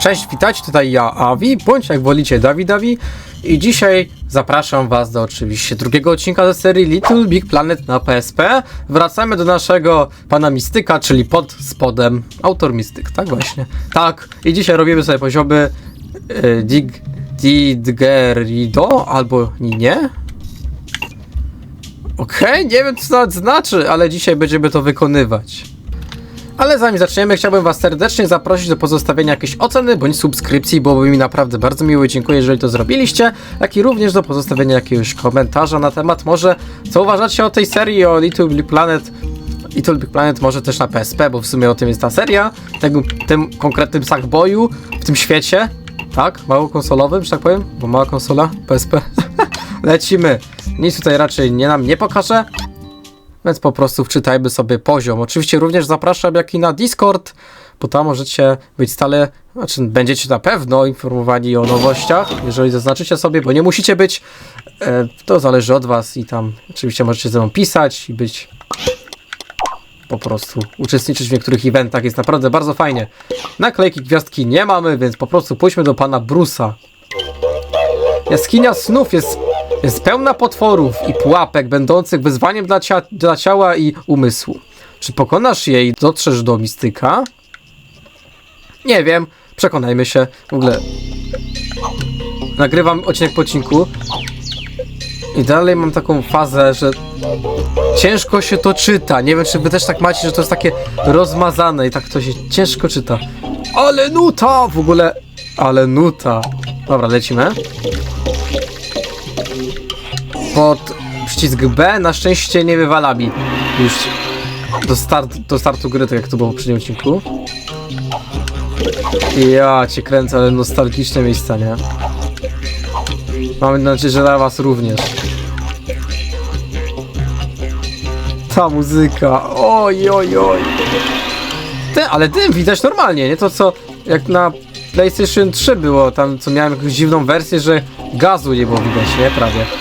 Cześć, witajcie, tutaj ja, Avi, bądź jak wolicie Dawidawi i dzisiaj zapraszam was do oczywiście drugiego odcinka ze serii Little Big Planet na PSP. Wracamy do naszego pana Mistyka, czyli pod spodem, autor Mistyk, tak właśnie. Tak, i dzisiaj robimy sobie poziomy y, Dig, Didgerido albo nie? Okej, nie wiem co to znaczy, ale dzisiaj będziemy to wykonywać. Ale zanim zaczniemy, chciałbym Was serdecznie zaprosić do pozostawienia jakiejś oceny bądź subskrypcji, byłoby mi naprawdę bardzo miło dziękuję, jeżeli to zrobiliście, jak i również do pozostawienia jakiegoś komentarza na temat może, co uważacie o tej serii, o Little Big Planet, Little Big Planet może też na PSP, bo w sumie o tym jest ta seria, tego, tym konkretnym Sackboyu w tym świecie, tak, mało konsolowym, że tak powiem, bo mała konsola, PSP. Lecimy. Nic tutaj raczej nie nam nie pokażę, więc po prostu wczytajmy sobie poziom. Oczywiście również zapraszam jak i na Discord, bo tam możecie być stale, znaczy będziecie na pewno informowani o nowościach, jeżeli zaznaczycie sobie, bo nie musicie być, e, to zależy od was i tam oczywiście możecie ze mną pisać i być po prostu uczestniczyć w niektórych eventach, jest naprawdę bardzo fajnie. Naklejki gwiazdki nie mamy, więc po prostu pójdźmy do pana Brusa. Jaskinia snów jest, jest pełna potworów i pułapek będących wyzwaniem dla, cia, dla ciała i umysłu. Czy pokonasz je i dotrzesz do mistyka? Nie wiem, przekonajmy się. W ogóle nagrywam odcinek po odcinku i dalej mam taką fazę, że ciężko się to czyta. Nie wiem, czy wy też tak macie, że to jest takie rozmazane i tak to się ciężko czyta. Ale nuta! W ogóle, ale nuta. Dobra, lecimy pod przycisk B. Na szczęście nie wywala już do, start, do startu gry, tak jak to było w poprzednim odcinku. Ja cię kręcę, ale nostalgiczne miejsca, nie? Mam nadzieję, że dla was również. Ta muzyka, oj, oj, oj. Ty, ale dym widać normalnie, nie? To co, jak na PlayStation 3 było, tam co miałem jakąś dziwną wersję, że gazu nie było widać, nie? Prawie.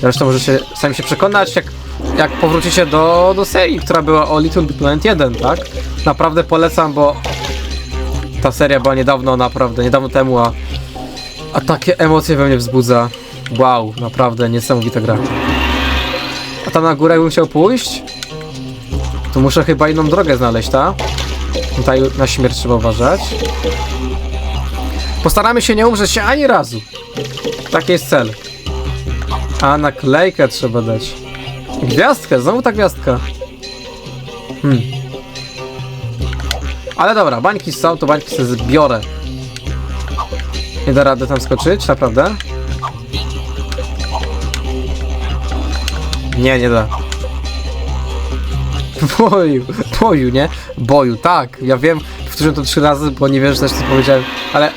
Zresztą możecie sami się przekonać, jak, jak powrócicie do, do serii, która była o Little Big Planet 1, tak? Naprawdę polecam, bo ta seria była niedawno, naprawdę, niedawno temu, a, a takie emocje we mnie wzbudza. Wow, naprawdę niesamowita gra. A tam na górę jakbym chciał pójść, to muszę chyba inną drogę znaleźć, tak? Tutaj na śmierć trzeba uważać. Postaramy się nie umrzeć ani razu. Taki jest cel. A naklejkę trzeba dać. Gwiazdkę, znowu ta gwiazdka. Hmm. Ale dobra, bańki są, to bańki sobie zbiorę. Nie da rady tam skoczyć, naprawdę? Nie, nie da. Boju, boju, nie? Boju, tak. Ja wiem, powtórzyłem to trzy razy, bo nie wiem, że też co powiedziałem, ale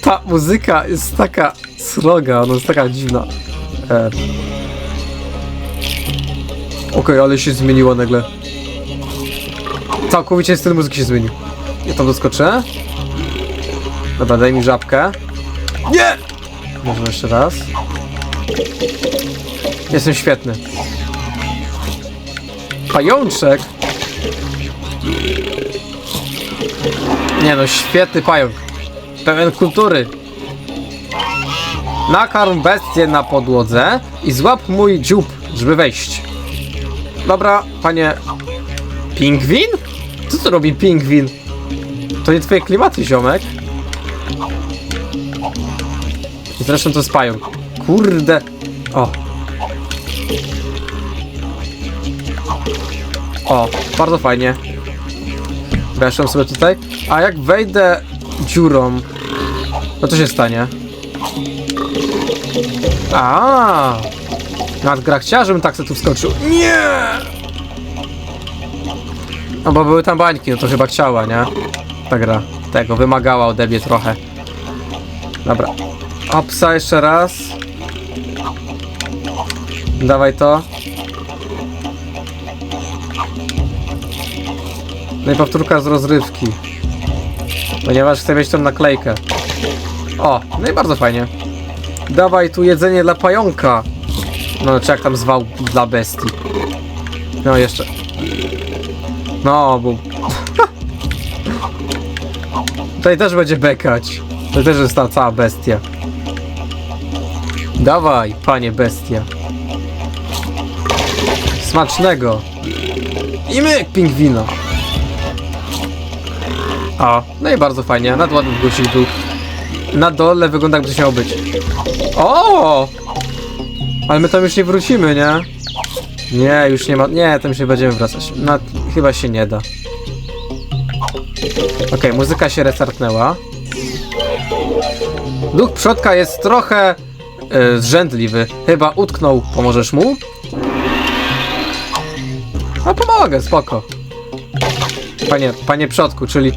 ta muzyka jest taka sroga, ona jest taka dziwna. E. Okej, ale się zmieniła nagle. Całkowicie styl muzyki się zmienił. Ja tam doskoczę. Dobra, daj mi żabkę. Nie! Może jeszcze raz. Jestem świetny. Pajączek? Nie no, świetny pająk. Pełen kultury. Nakarm bestię na podłodze i złap mój dziób, żeby wejść. Dobra, panie... Pingwin? Co to robi pingwin? To nie twoje klimaty, ziomek. Zresztą to spają. Kurde. O. O, bardzo fajnie. Weszłem sobie tutaj. A jak wejdę dziurą, no to się stanie. A, Nad gra chciała, żebym tak sobie tu wskoczył. Nie! No bo były tam bańki, no to chyba chciała, nie? Ta gra. Tego, wymagała ode mnie trochę. Dobra. Opsa jeszcze raz. Dawaj to. No i powtórka z rozrywki. Ponieważ chcę mieć tą naklejkę. O, no i bardzo fajnie. Dawaj tu jedzenie dla pająka. No, czy jak tam zwał dla bestii. No, jeszcze. No, bo... Tutaj też będzie bekać. To też jest ta cała bestia. Dawaj, panie bestia. Smacznego. I myk pingwino. O, no i bardzo fajnie. Nad ładny guzik był. Na dole wygląda jakby coś miało być. O! Ale my tam już nie wrócimy, nie? Nie, już nie ma. Nie, tam już nie będziemy wracać. No, chyba się nie da. Okej, muzyka się restartnęła. Duch przodka jest trochę e, zrzędliwy. Chyba utknął. Pomożesz mu? A pomogę, spoko. Panie, panie przodku, czyli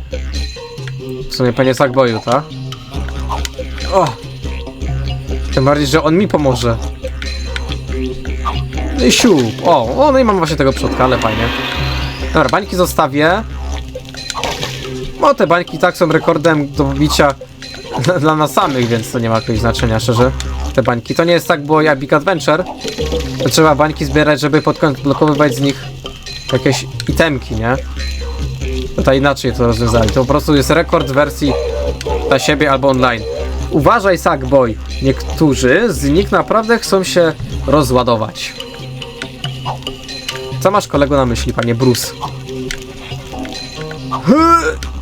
w sumie panie Sackboyu, tak? O! Tym bardziej, że on mi pomoże. No i siup. O, o, no i mam właśnie tego przodka, ale fajnie. Dobra, bańki zostawię. No te bańki tak są rekordem do bicia dla- nas samych, więc to nie ma jakiegoś znaczenia, szczerze. Te bańki. To nie jest tak, bo jak Big Adventure, trzeba bańki zbierać, żeby pod koniec blokowywać z nich jakieś itemki, nie? Tutaj inaczej to rozwiązali. To po prostu jest rekord wersji dla siebie albo online. Uważaj, Sackboy. Niektórzy z nich naprawdę chcą się rozładować. Co masz kolego na myśli, panie Bruce?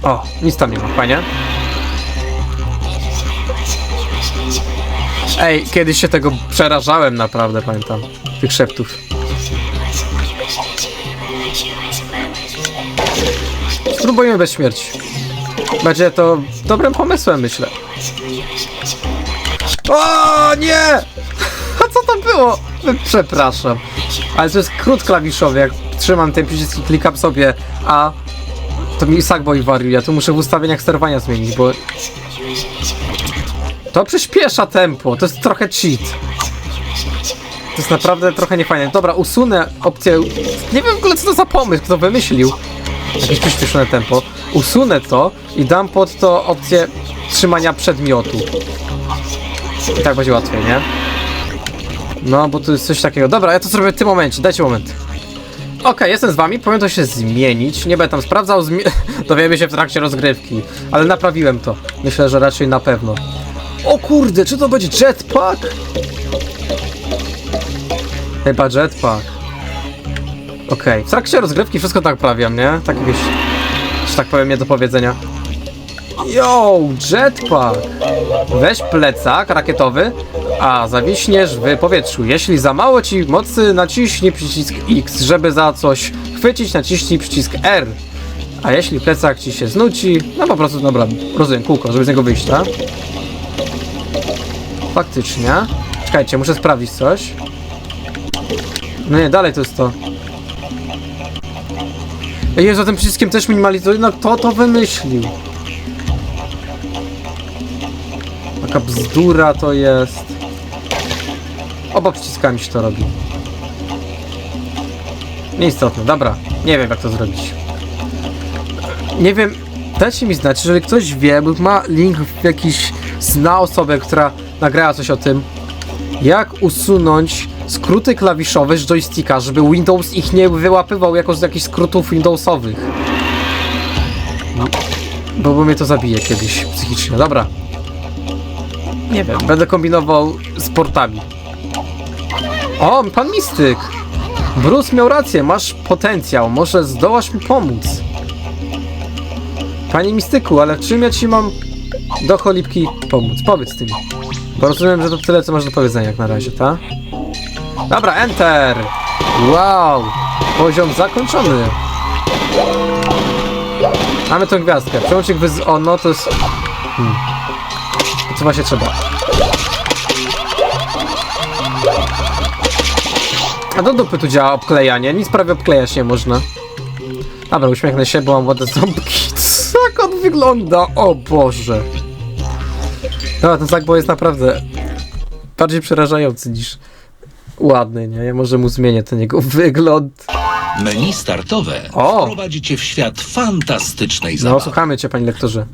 O, nic tam nie ma, fajnie. Ej, kiedyś się tego przerażałem naprawdę, pamiętam. Tych szeptów. Spróbujmy bez śmierci. Będzie to dobrym pomysłem, myślę. O nie! A co to było? Przepraszam. Ale to jest krót klawiszowy, jak trzymam ten przycisk i klikam sobie A, to mi Sackboy wariuje. Tu muszę w ustawieniach sterowania zmienić, bo... To przyspiesza tempo, to jest trochę cheat. To jest naprawdę trochę niefajne. Dobra, usunę opcję... Nie wiem w ogóle co to za pomysł, kto wymyślił. Jakieś przyspieszone tempo. Usunę to i dam pod to opcję trzymania przedmiotu. I tak będzie łatwiej, nie? No, bo tu jest coś takiego. Dobra, ja to zrobię w tym momencie, dajcie moment. Okej, jestem z wami, powinien to się zmienić. Nie będę tam sprawdzał, zmi- dowiemy się w trakcie rozgrywki. Ale naprawiłem to. Myślę, że raczej na pewno. O kurde, czy to będzie jetpack? Chyba jetpack. Okej, w trakcie rozgrywki wszystko tak naprawiam, nie? Tak jakieś, że tak powiem, nie do powiedzenia. Yo, jetpack! Weź plecak rakietowy, a zawiśniesz w powietrzu. Jeśli za mało ci mocy, naciśnij przycisk X, żeby za coś chwycić, naciśnij przycisk R. A jeśli plecak ci się znuci, no po prostu, dobra, rozumiem, kółko, żeby z niego wyjść, tak? Faktycznie. Czekajcie, muszę sprawdzić coś. No nie, dalej to jest to. Jezu, tym przyciskiem też minimalizuje, no kto to wymyślił? Taka bzdura to jest. Oba przyciskami się to robi. Nieistotne, dobra. Nie wiem jak to zrobić. Nie wiem, dajcie mi znać, jeżeli ktoś wie, lub ma link jakiś, zna osobę, która nagrała coś o tym, jak usunąć skróty klawiszowe z joysticka, żeby Windows ich nie wyłapywał jako z jakichś skrótów Windowsowych. Bo, bo mnie to zabije kiedyś psychicznie. Dobra. Nie wiem, będę kombinował z portami. O, pan Mistyk! Bruce miał rację, masz potencjał, może zdołasz mi pomóc. Panie Mistyku, ale czym ja ci mam do cholipki pomóc? Powiedz ty mi. Bo rozumiem, że to tyle, co masz do powiedzenia jak na razie, tak? Dobra, enter! Wow! Poziom zakończony. Mamy tą gwiazdkę. Przełącznik wyz... O, no to jest... Hmm. To co właśnie trzeba. A do dupy tu działa obklejanie. Nic prawie obklejać nie można. Dobra, uśmiechnę się, bo mam ładne ząbki. Jak on wygląda? O Boże. Dobra, ten Sackboy jest naprawdę bardziej przerażający niż ładny, nie? Ja może mu zmienię ten jego wygląd. Menu startowe O! wprowadzi cię w świat fantastycznej No, zabawy. słuchamy cię, panie lektorze.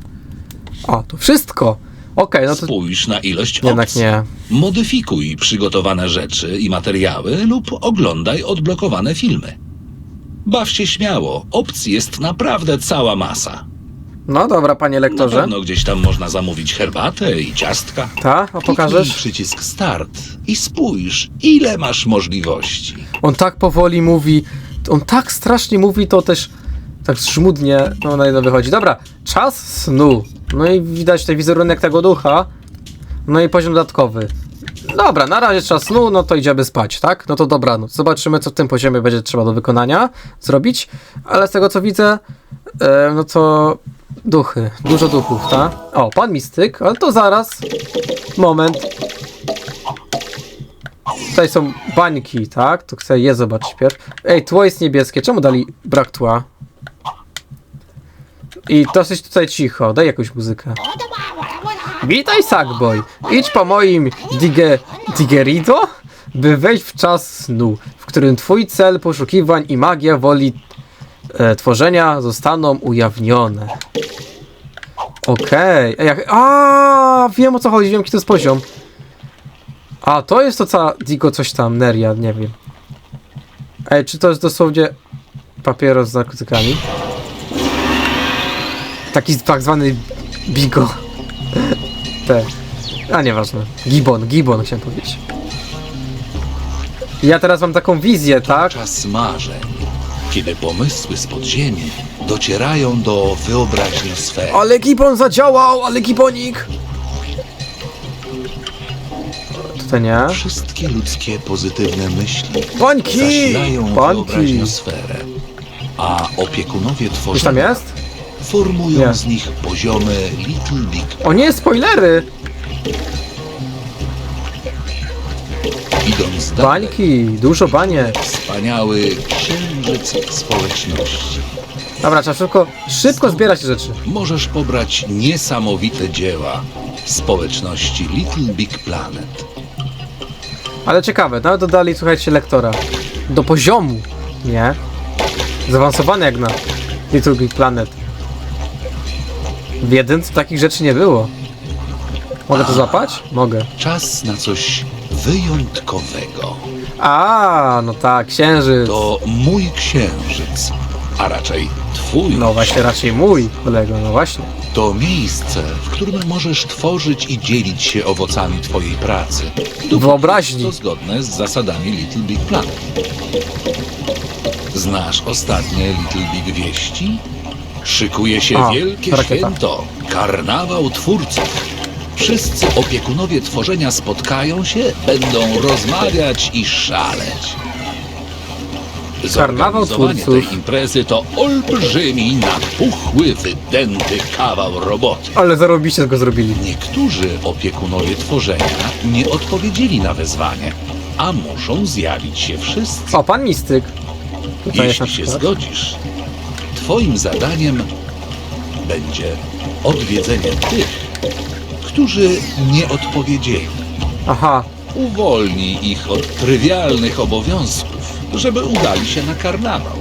O, to wszystko. Okej, no to Spójrz na ilość jednak opcji. nie. Modyfikuj przygotowane rzeczy i materiały lub oglądaj odblokowane filmy. Baw się śmiało, opcji jest naprawdę cała masa. No dobra, panie Na lektorze. pewno gdzieś tam można zamówić herbatę i ciastka. Ta, a Kliknij pokażesz? przycisk start i spójrz, ile masz możliwości. On tak powoli mówi, on tak strasznie mówi, to też tak żmudnie no, na jedno wychodzi. Dobra, czas snu. No i widać tutaj wizerunek tego ducha. No i poziom dodatkowy. Dobra, na razie czas snu, no to idziemy spać, tak? No to dobranoc. Zobaczymy, co w tym poziomie będzie trzeba do wykonania zrobić. Ale z tego, co widzę, e, no to duchy, dużo duchów, tak? O, pan mistyk, ale to zaraz. Moment. Tutaj są bańki, tak? To chcę je zobaczyć pierw. Ej, tło jest niebieskie. Czemu dali brak tła? I dosyć tutaj cicho. Daj jakąś muzykę. Witaj, Sackboy. Idź po moim dige... Digerido, by wejść w czas snu, w którym twój cel poszukiwań i magia woli e, tworzenia zostaną ujawnione. Okej. Ej, jak... A, wiem o co chodzi, wiem jaki to jest poziom. A, to jest to co Digo coś tam, Neria, nie wiem. Ej, czy to jest dosłownie papieros z narkotykami? Taki tak zwany Bigo. Te. A nieważne. Gibon, Gibon chciałem powiedzieć. Ja teraz mam taką wizję, tak? Czas marzeń, kiedy pomysły z podziemi docierają do wyobraźni sfery. Ale Gibon zadziałał, ale Gibonik! Tutaj nie. Wszystkie ludzkie pozytywne myśli Bańki! zasilają Bańki! wyobraźniosferę, a opiekunowie Już tam tworzenia jest? Formują Nie. z nich poziomy Little Big O nie, spoilery! idąc dalej. Bańki, dużo baniek. Wspaniały księżyc społeczności. Dobra, trzeba szybko, szybko zbierać rzeczy. Możesz pobrać niesamowite dzieła społeczności Little Big Planet. Ale ciekawe, nawet dodali, słuchajcie, lektora. Do poziomu, nie? Zaawansowany jak na Little Big Planet. W jedynce takich rzeczy nie było. Mogę to złapać? Mogę. Czas na coś wyjątkowego. A, no tak, księżyc. To mój księżyc, a raczej twój. No właśnie, raczej mój kolego, no właśnie. To miejsce, w którym możesz tworzyć i dzielić się owocami twojej pracy. Dopóki Wyobraźni. To zgodne z zasadami Little Big Planet. Znasz ostatnie Little Big wieści? Szykuje się A, wielkie rakieta. święto, karnawał twórców. Wszyscy opiekunowie tworzenia spotkają się, będą rozmawiać i szaleć. Karnawał Zorganizowanie twórców. tej imprezy to olbrzymi, napuchły, wydęty kawał roboty. Ale zarobiście go zrobili. Niektórzy opiekunowie tworzenia nie odpowiedzieli na wezwanie, a muszą zjawić się wszyscy. O, pan Mistyk. Tutaj jest na Jeśli się przykład. zgodzisz, twoim zadaniem będzie odwiedzenie tych, którzy nie odpowiedzieli. Aha, Uwolnij ich od trywialnych obowiązków, żeby udali się na karnawał.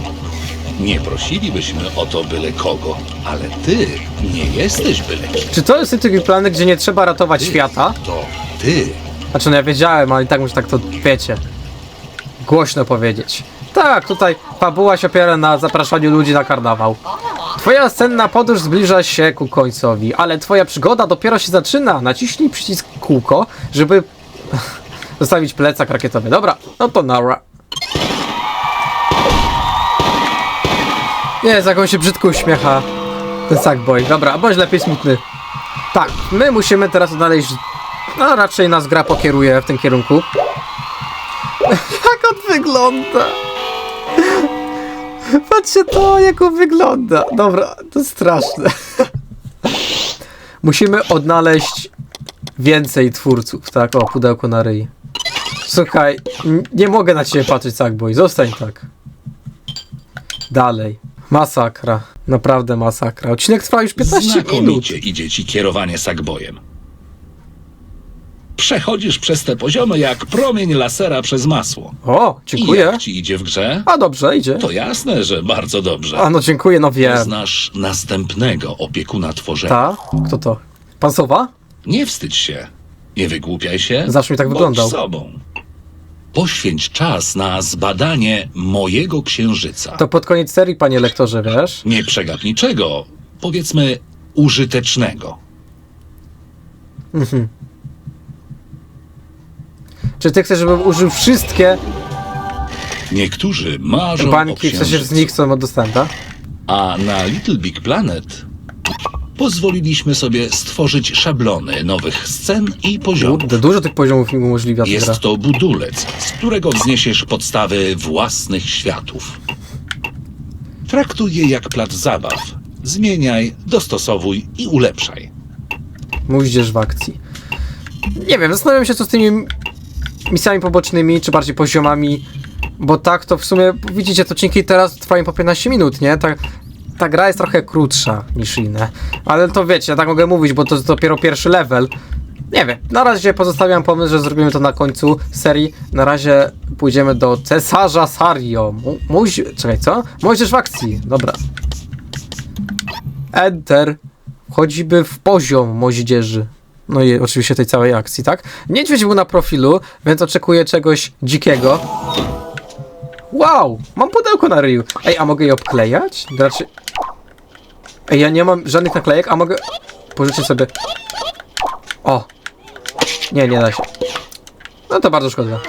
Nie prosilibyśmy o to byle kogo, ale ty nie jesteś byle kim. czy to jest Big Planet, gdzie nie trzeba ratować Ty świata? To ty. Znaczy, no ja wiedziałem, ale i tak muszę tak to, wiecie, głośno powiedzieć. Tak, tutaj fabuła się opiera na zapraszaniu ludzi na karnawał. Twoja senna podróż zbliża się ku końcowi, ale twoja przygoda dopiero się zaczyna. Naciśnij przycisk kółko, żeby zostawić plecak rakietowy. Dobra, no to nara. Jest, jak on się brzydko uśmiecha. Ten Sackboy. Dobra, bądź lepiej smutny. Tak, my musimy teraz odnaleźć no raczej nas gra pokieruje w tym kierunku. jak on wygląda? Patrzcie to, jak on wygląda. Dobra, to straszne. Musimy odnaleźć więcej twórców, tak? O, pudełko na ryj. Słuchaj, nie mogę na ciebie patrzeć, Sackboy. Zostań tak. Dalej. Masakra. Naprawdę masakra. Odcinek trwa już 15 minut. Znakomicie idzie ci kierowanie sagbojem. Przechodzisz przez te poziomy jak promień lasera przez masło. O, I dziękuję. jak ci idzie w grze? A dobrze, idzie. To jasne, że bardzo dobrze. A no dziękuję, no wiem. Znasz następnego opiekuna tworzenia. Ta? Kto to? Pan Sowa? Nie wstydź się. Nie wygłupiaj się. Zawsze mi tak Bądź wyglądał. sobą. Poświęć czas na zbadanie mojego księżyca. To pod koniec serii, panie lektorze, wiesz? Nie przegap niczego. Powiedzmy użytecznego. Czy ty chcesz, żebym użył wszystkie Niektórzy marzą o bańki, w sensie z księżycu, nich, co mam dostępna? a na Little Big Planet pozwoliliśmy sobie stworzyć szablony nowych scen i poziomów. Kurde, dużo tych poziomów mi umożliwia ta gra. Jest to budulec, z którego wzniesiesz podstawy własnych światów. Traktuj je jak plac zabaw. Zmieniaj, dostosowuj i ulepszaj. Móździerz w akcji. Nie wiem, zastanawiam się, co z tymi misjami pobocznymi, czy bardziej poziomami, bo tak to w sumie, widzicie, to odcinki teraz trwają po 15 minut, nie? Ta, ta gra jest trochę krótsza niż inne. Ale to wiecie, ja tak mogę mówić, bo to jest dopiero pierwszy level. Nie wiem, na razie pozostawiam pomysł, że zrobimy to na końcu serii. Na razie pójdziemy do cesarza Sario. Mu- Muź... Czekaj, co? Młodzież w akcji, dobra. Enter. Wchodzimy w poziom moździerzy. No i oczywiście tej całej akcji, tak? Niedźwiedź był na profilu, więc oczekuję czegoś dzikiego. Wow! Mam pudełko na ryju. Ej, a mogę je obklejać? Raczej... Ej, ja nie mam żadnych naklejek, a mogę... Pożyczyć sobie... O! Nie, nie da się. No to bardzo szkoda.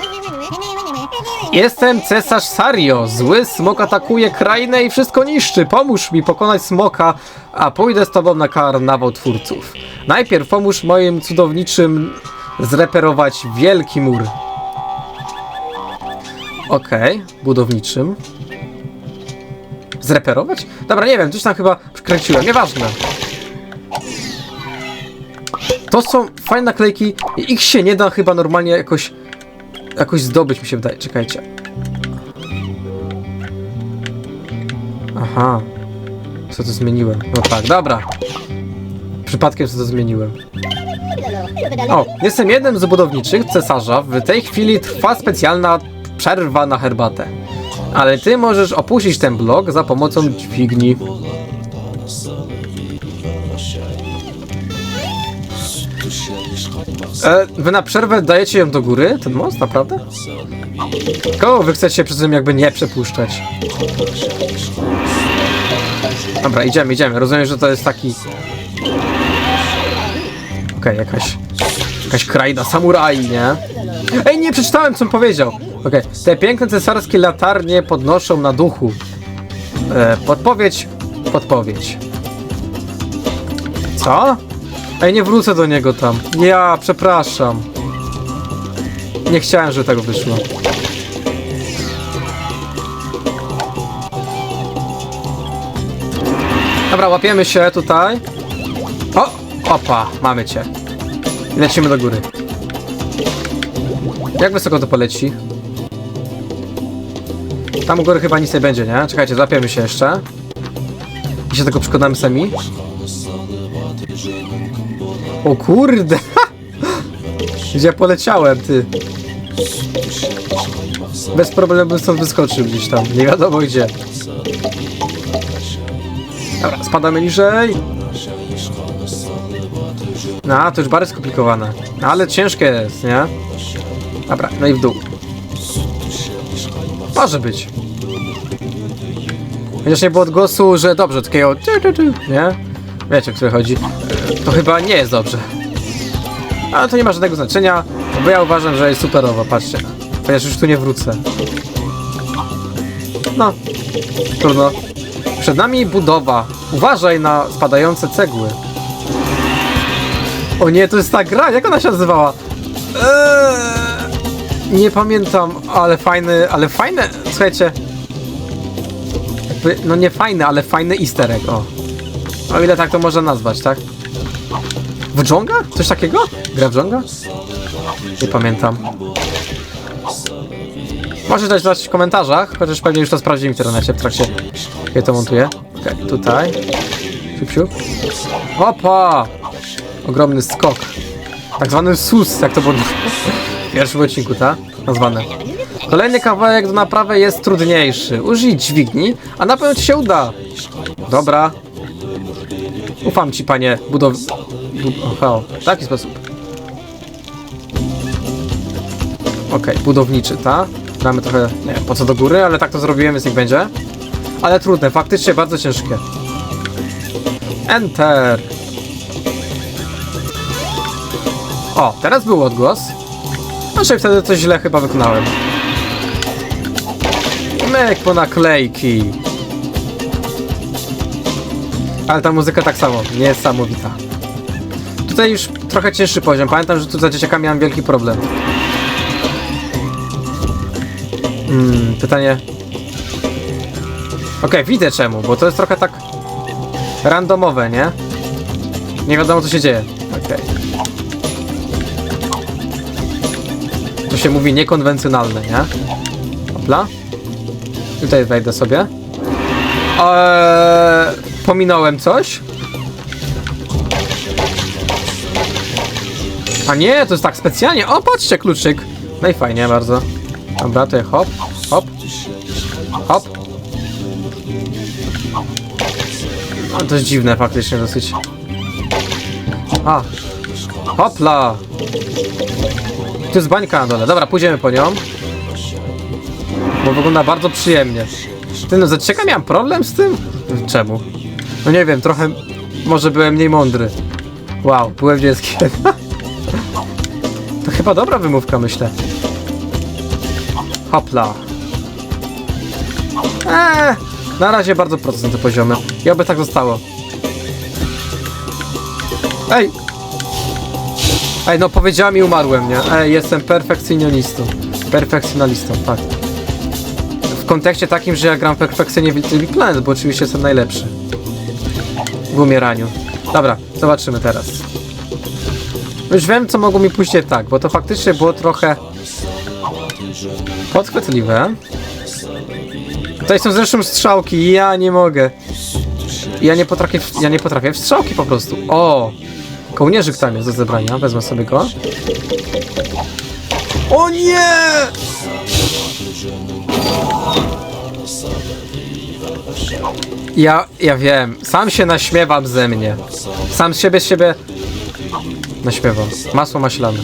Jestem cesarz Sario. Zły smok atakuje krainę i wszystko niszczy. Pomóż mi pokonać smoka, a pójdę z tobą na karnawał twórców. Najpierw pomóż moim cudowniczym zreperować wielki mur. Okej, budowniczym. Zreperować? Dobra, nie wiem, coś tam chyba wkręciłem, nieważne. To są fajne naklejki i ich się nie da chyba normalnie jakoś jakoś zdobyć mi się wydaje. Czekajcie. Aha. Co to zmieniłem? No tak, dobra. Przypadkiem co to zmieniłem. O, jestem jednym z budowniczych cesarza. W tej chwili trwa specjalna przerwa na herbatę. Ale ty możesz opuścić ten blok za pomocą dźwigni. E, wy na przerwę dajecie ją do góry, ten most, naprawdę? Kogo wy chcecie przy tym jakby nie przepuszczać? Dobra, idziemy, idziemy. Rozumiem, że to jest taki... Okej, jakaś... Jakaś kraina samuraj, nie? Ej, nie przeczytałem, co on powiedział! Okej, te piękne cesarskie latarnie podnoszą na duchu. E, podpowiedź, podpowiedź. Co? Ej, nie wrócę do niego tam. Ja, przepraszam. Nie chciałem, żeby tego wyszło. Dobra, łapiemy się tutaj. O! Opa, mamy cię. I lecimy do góry. Jak wysoko to poleci? Tam u góry chyba nic nie będzie, nie? Czekajcie, złapiemy się jeszcze. I się tego przekonamy sami. O kurde! Gdzie poleciałem, ty? Bez problemu bym stąd wyskoczył gdzieś tam. Nie wiadomo gdzie. Dobra, spadamy niżej. No, to już bardzo skomplikowane. No, ale ciężkie jest, nie? Dobra, no i w dół. Może być. Chociaż nie było odgłosu, że dobrze, takiego nie? Wiecie, o które chodzi. To chyba nie jest dobrze. Ale to nie ma żadnego znaczenia, bo ja uważam, że jest superowo, patrzcie. Chociaż już tu nie wrócę. No, trudno. Przed nami budowa. Uważaj na spadające cegły. O nie, to jest ta gra, jak ona się nazywała? Eee, nie pamiętam, ale fajny, ale fajne, słuchajcie. Jakby, no nie fajny, ale fajny easter egg, o. O ile tak to można nazwać, tak? W? Coś takiego? Gra w? Nie pamiętam. Możesz dać znać w komentarzach, chociaż pewnie już to sprawdziłem w internecie w trakcie, kiedy to montuję. Okej, tutaj. Siup, siup. Opa! Ogromny skok. Tak zwany sus, jak to było w pierwszym odcinku, tak? Nazwane. Kolejny kawałek do naprawy jest trudniejszy. Użyj dźwigni, a na pewno ci się uda. Dobra. Ufam ci, panie budow... Bu... O, w taki sposób. Okej, budowniczy, ta. Damy trochę, nie wiem po co do góry, ale tak to zrobiłem, więc niech będzie ale trudne, faktycznie bardzo ciężkie. Enter. O, teraz był odgłos. Znaczy wtedy coś źle chyba wykonałem. Myk po naklejki. Ale ta muzyka tak samo, niesamowita. Tutaj już trochę cięższy poziom. Pamiętam, że tu za dzieciaka miałem wielki problem. Hmm, pytanie, Okej, widzę czemu, bo to jest trochę tak randomowe, nie? Nie wiadomo co się dzieje. Okej. To się mówi niekonwencjonalne, nie? Hopla. Tutaj wejdę sobie. Eee, pominąłem coś? A nie, to jest tak specjalnie. O, patrzcie, kluczyk. No i fajnie, bardzo. Dobra, to hop, hop, hop. O, to jest dziwne faktycznie dosyć. A. Hopla. Tu jest bańka na dole. Dobra, pójdziemy po nią. Bo wygląda bardzo przyjemnie. Ty no, zaczeka miałem problem z tym? Czemu? No nie wiem, trochę... Może byłem mniej mądry. Wow, byłem dzieckiem. to chyba dobra wymówka, myślę. Hopla. Eee, na razie bardzo proste są te poziomy. I oby tak zostało. Ej! Ej, no powiedziałem i umarłem, nie? Ej, jestem perfekcjonistą. Perfekcjonalistą, tak. W kontekście takim, że ja gram perfekcyjnie w Little Big Planet, bo oczywiście jestem najlepszy. W umieraniu. Dobra, zobaczymy teraz. Już wiem, co mogło mi pójść nie tak, bo to faktycznie było trochę podchwytliwe. Tutaj są zresztą strzałki, ja nie mogę. Ja nie potrafię, ja nie potrafię w strzałki po prostu. O! Kołnierzyk tam jest do zebrania, wezmę sobie go. O nie! Ja, ja wiem, sam się naśmiewam ze mnie. Sam z siebie z siebie naśmiewam. Masło maślane.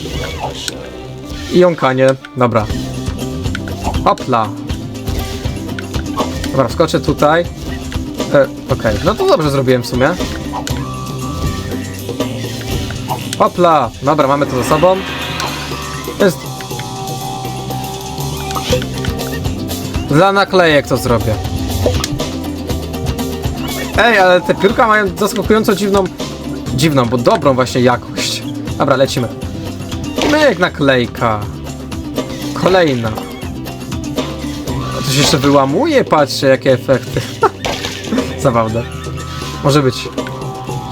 I jąkanie. Dobra. Hopla. Dobra, wskoczę tutaj. E, Okej, no to dobrze zrobiłem w sumie. Hopla! Dobra, mamy to za sobą. Jest... Dla naklejek to zrobię. Ej, ale te piórka mają zaskakująco dziwną... Dziwną, bo dobrą właśnie jakość. Dobra, lecimy. Myk naklejka. Kolejna. Się jeszcze wyłamuje, patrzcie jakie efekty. Zabawne. Może być.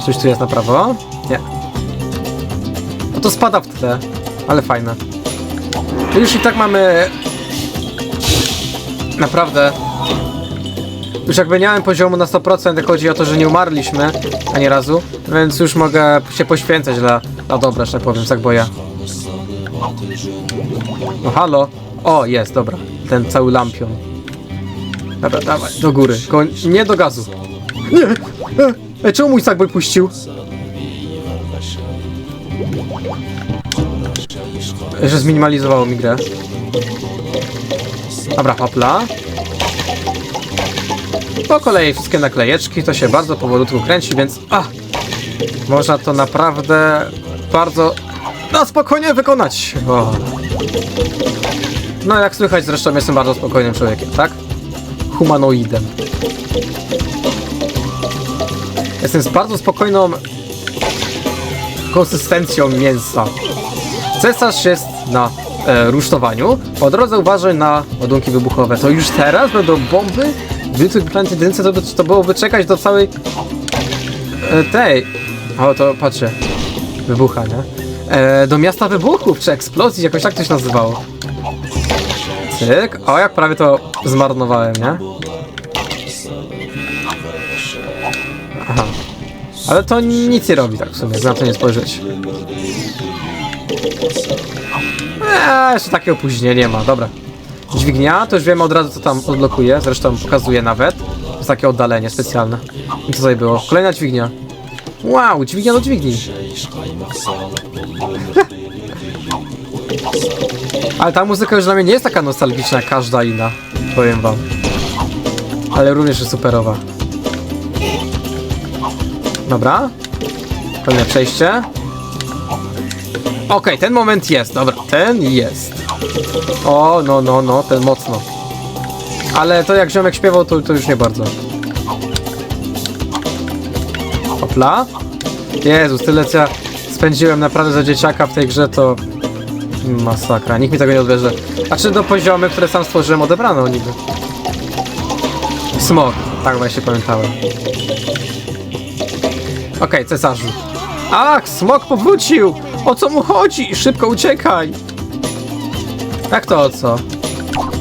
Coś tu jest na prawo? Nie. No to spada w tle, ale fajne. To już i tak mamy... Naprawdę... Już jakby nie miałem poziomu na 100%, jak chodzi o to, że nie umarliśmy ani razu, więc już mogę się poświęcać dla, dla dobra, że tak powiem, tak boja. No halo? O, jest, dobra. Ten cały lampion. Dobra, dawaj, do góry. Tylko nie do gazu. Nie! E, e, czemu mój Sackboy puścił? Że zminimalizowało mi grę. Dobra, hopla. Po kolei wszystkie naklejeczki, to się bardzo powolutku kręci, więc... A! Można to naprawdę bardzo na spokojnie wykonać. O. No jak słychać zresztą jestem bardzo spokojnym człowiekiem, tak? Humanoidem. Jestem z bardzo spokojną konsystencją mięsa. Cesarz jest na e, rusztowaniu. Po drodze uważaj na ładunki wybuchowe. To już teraz będą bomby? W Little Planet 1 to, to byłoby czekać do całej e, tej... O, to patrzę. Wybucha, nie? E, do miasta wybuchów, czy eksplozji, jakoś tak to się nazywało. Cyk. O, jak prawie to zmarnowałem, nie? Aha. Ale to nic nie robi tak w sumie, na to nie spojrzeć. Eee, jeszcze takie opóźnienie ma, dobra. Dźwignia, to już wiemy od razu co tam odblokuje, zresztą pokazuje nawet. To jest takie oddalenie specjalne. I co tutaj było? Kolejna dźwignia. Wow, dźwignia do dźwigni. Ale ta muzyka już dla mnie nie jest taka nostalgiczna jak każda inna, powiem wam. Ale również jest superowa. Dobra. Kolejne przejście. Okej, ten moment jest, dobra, ten jest. O, no, no, no, ten mocno. Ale to jak ziomek śpiewał, to, to już nie bardzo. Hopla. Jezus, tyle co ja spędziłem naprawdę za dzieciaka w tej grze, to... Masakra, nikt mi tego nie odbierze. A czy do poziomy, które sam stworzyłem, odebrano niby? Smok, tak właśnie pamiętałem. Okej, cesarzu. Ach, smok powrócił! O co mu chodzi? Szybko uciekaj! Jak to o co?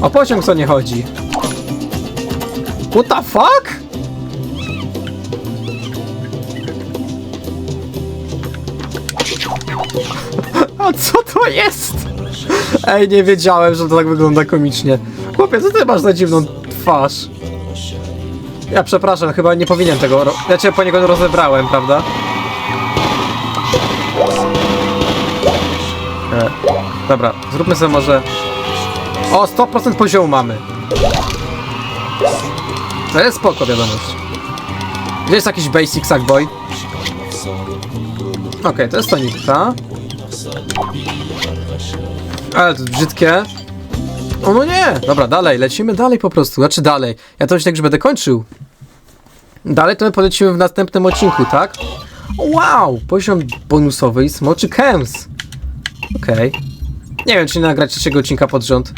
O pociąg co nie chodzi? What the fuck? Co to jest? Ej, nie wiedziałem, że to tak wygląda komicznie. Chłopie, co ty masz za dziwną twarz? Ja przepraszam, chyba nie powinien tego. Ja cię po niego rozebrałem, prawda? E, dobra, zróbmy sobie może. O, 100% poziomu mamy. To jest spoko wiadomość. Gdzie jest jakiś basic sackboy? Okej, to jest tonika. Ale to brzydkie. O no nie! Dobra, dalej, lecimy dalej po prostu. Znaczy dalej. Ja to już tak już będę kończył. Dalej to my polecimy w następnym odcinku, tak? Wow! Poziom bonusowy i smoczy Kems. Okej. Nie wiem, czy nie nagrać trzeciego odcinka pod rząd.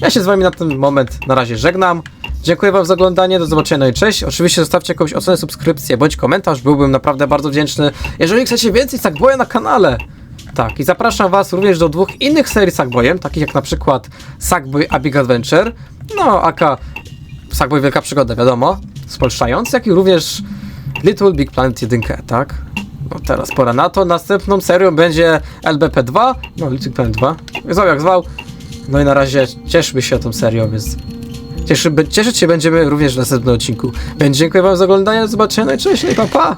Ja się z wami na ten moment na razie żegnam. Dziękuję wam za oglądanie, do zobaczenia, no i cześć. Oczywiście zostawcie jakąś ocenę, subskrypcję bądź komentarz, byłbym naprawdę bardzo wdzięczny. Jeżeli chcecie więcej Sackboya na kanale, tak, i zapraszam was również do dwóch innych serii Sackboyem, takich jak na przykład Sackboy A Big Adventure, no aka Sackboy Wielka Przygoda, wiadomo, spolszczając, jak i również Little Big Planet 1, tak? No teraz pora na to. Następną serią będzie LBP2, no Little Planet 2, zwał jak zwał. No i na razie cieszmy się tą serią, więc cieszy, cieszyć się będziemy również w następnym odcinku. Dziękuję wam za oglądanie, do zobaczenia, cześć, no pa, pa.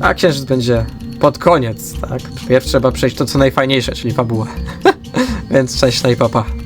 A księżyc będzie pod koniec, tak? Pierw trzeba przejść to co najfajniejsze, czyli fabułę. więc cześć, no i pa, pa.